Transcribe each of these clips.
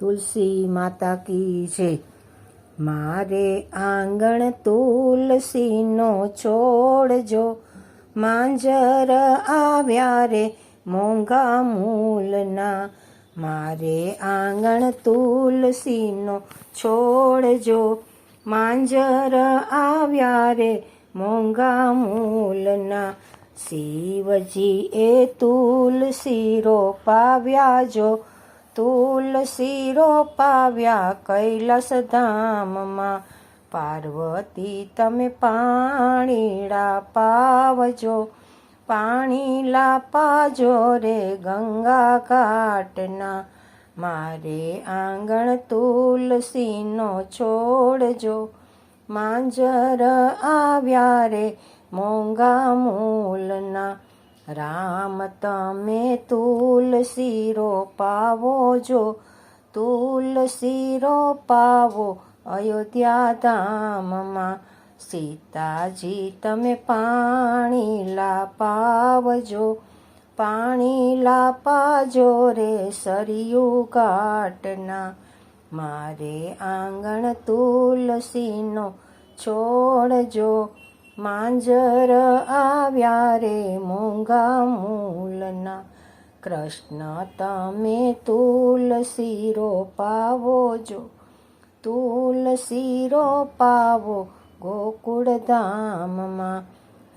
તુલસી માતા કી છે. મારે આંગણ તુલસીનો છોડજો માંજર આવ્યા રે મોંઘા મૂલના. મારે આંગણ તુલસીનો છોડજો માંજર આવ્યા રે મોંઘા મૂલના. શિવજી એ તુલસી રોપાવ્યા જો તુલસી રોપાવ્યા કૈલાસ ધામમાં પાર્વતી, તમે પાણીડા પાવજો પાણી લાપાજો રે ગંગા ઘાટના. મારે આંગણ તુલસીનો છોડજો. માંજર આવ્યા રે મોંઘા મૂલના રામ તમે તુલસી રોપાવો જો, તુલસી રોપાવો અયોધ્યા ધામમાં. સીતાજી તમે પાણી લાપાવજો, પાણી લાપાજો રે સરયુ ઘાટના. મારે આંગણ તુલસીનો છોડજો માંજર આવ્યા રે મોંઘા મૂલના. કૃષ્ણ, તમે તુલસી રોપાવો જો. તુલસી રોપાવો ગોકુળ ધામમાં.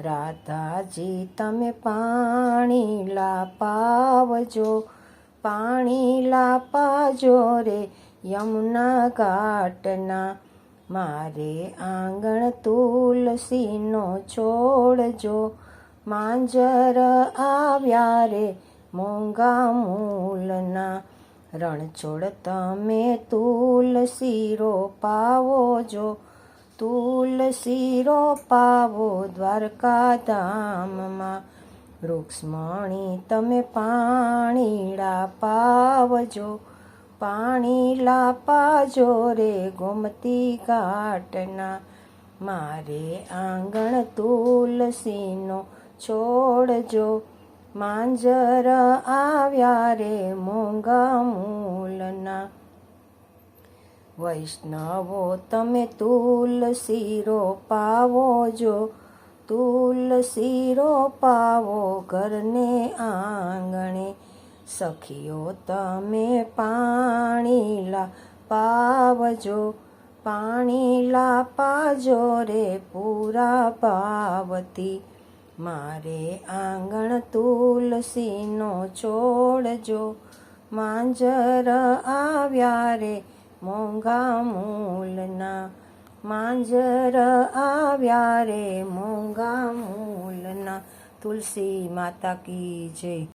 રાધાજી, તમે પાણી લાપાવજો. પાણી લાપાજો રે યમુના ઘાટના. મારે આંગણ તુલસીનો છોડજો માંજર આવ્યા રે, મોંઘા મૂલના રણછોડ તમે તુલસી રોપાવો જો. તુલસી રોપાવો દ્વારકા ધામમાં વૃક્ષમણી તમે પાણીડા પાવજો. પાણી લાપા જોરે ગોમતી ઘાટના. મારે આંગણ તુલસીનો છોડજો. માંજર આવ્યા રે મોંઘા મૂલના. વૈષ્ણવો, તમે તુલસી પાવો જો તુલસી પાવો ઘરને આંગણે. સખીઓ, તમે પાણી લા પાવજો પાણી લાપાજો રે પૂરા પાવતી. મારે આંગણ તુલસીનો છોડજો, માંજર આવ્યા રે મોંઘા મૂલના. માંજર આવ્યા રે મોંઘા મૂલના. તુલસી માતા કી જય.